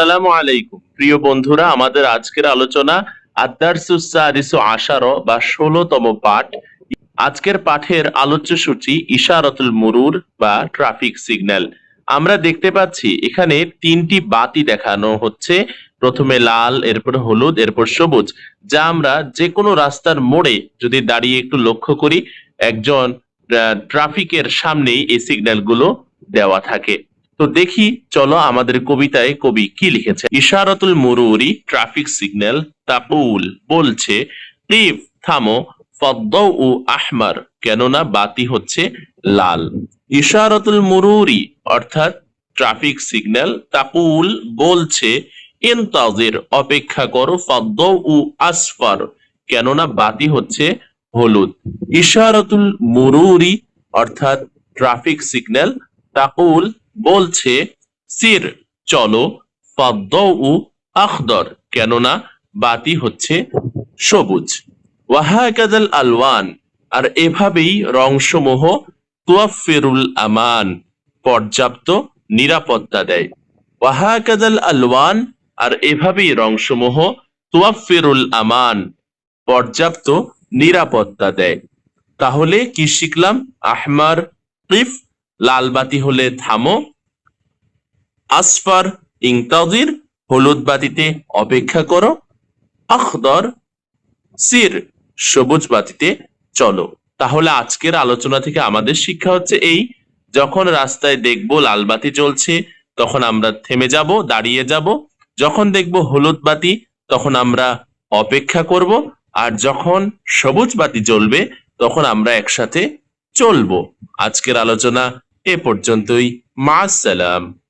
আসসালামু আলাইকুম। প্রিয় বন্ধুরা, আমাদের আজকের আলোচনা আদারসুসারিসু আশারো বা ষোলতম পাঠ। আজকের পাঠের আলোচ্য সূচি ইশারতুল মুরুর বা ট্রাফিক সিগন্যাল। আমরা দেখতে পাচ্ছি, এখানে তিনটি বাতি দেখানো হচ্ছে। প্রথমে লাল, এরপর হলুদ, এরপর সবুজ, যা আমরা যে কোনো রাস্তার মোড়ে যদি দাঁড়িয়ে একটু লক্ষ্য করি, একজন ট্রাফিকের সামনেই এই সিগন্যালগুলো দেওয়া থাকে। তো দেখি, চলো আমাদের কবিতায় কবি কি লিখেছে? ইশারাতুল মুরুরি, ট্রাফিক সিগন্যাল তাকুল বলছে থামো আহমার, কেননা বাতি হচ্ছে লাল। ইশারাতুল মুরুরি, অর্থাৎ ট্রাফিক সিগন্যাল তাকুল বলছে, ইনতাজির, অপেক্ষা করো ফদ্দৌ উ আসফার, কেননা বাতি হচ্ছে হলুদ। ইশারতুল মুরুরি, অর্থাৎ ট্রাফিক সিগন্যাল তাকুল বলছে, সির, চলো ফাদ্দৌ আখদর, কেননা বাতি হচ্ছে সবুজ। ওয়াহাকাদাল আলওয়ান, আর এভাবেই রংসমূহ তুয়াফিরুল আমান, পর্যাপ্ত নিরাপত্তা দেয়। ওয়াহাকাদাল আলওয়ান, আর এভাবেই রংসমূহ তুয়াফিরুল আমান, পর্যাপ্ত নিরাপত্তা দেয়। তাহলে কি শিখলাম? আহমার লাল বাতি হলে থামো আসফার, ইংতাজির, হলুদ বাতিতে অপেক্ষা করো। আখদর, সির, সবুজ বাতিতে চলো। তাহলে আজকের আলোচনা থেকে আমাদের শিক্ষা হচ্ছে এই, যখন রাস্তায় দেখব লাল বাতি জ্বলছে, তখন আমরা থেমে যাব, দাঁড়িয়ে যাব। যখন দেখব হলুদ বাতি, তখন আমরা অপেক্ষা করব। আর যখন সবুজ বাতি জ্বলবে, তখন আমরা একসাথে চলবো। আজকের আলোচনা এ পর্যন্তই। মা সালাম।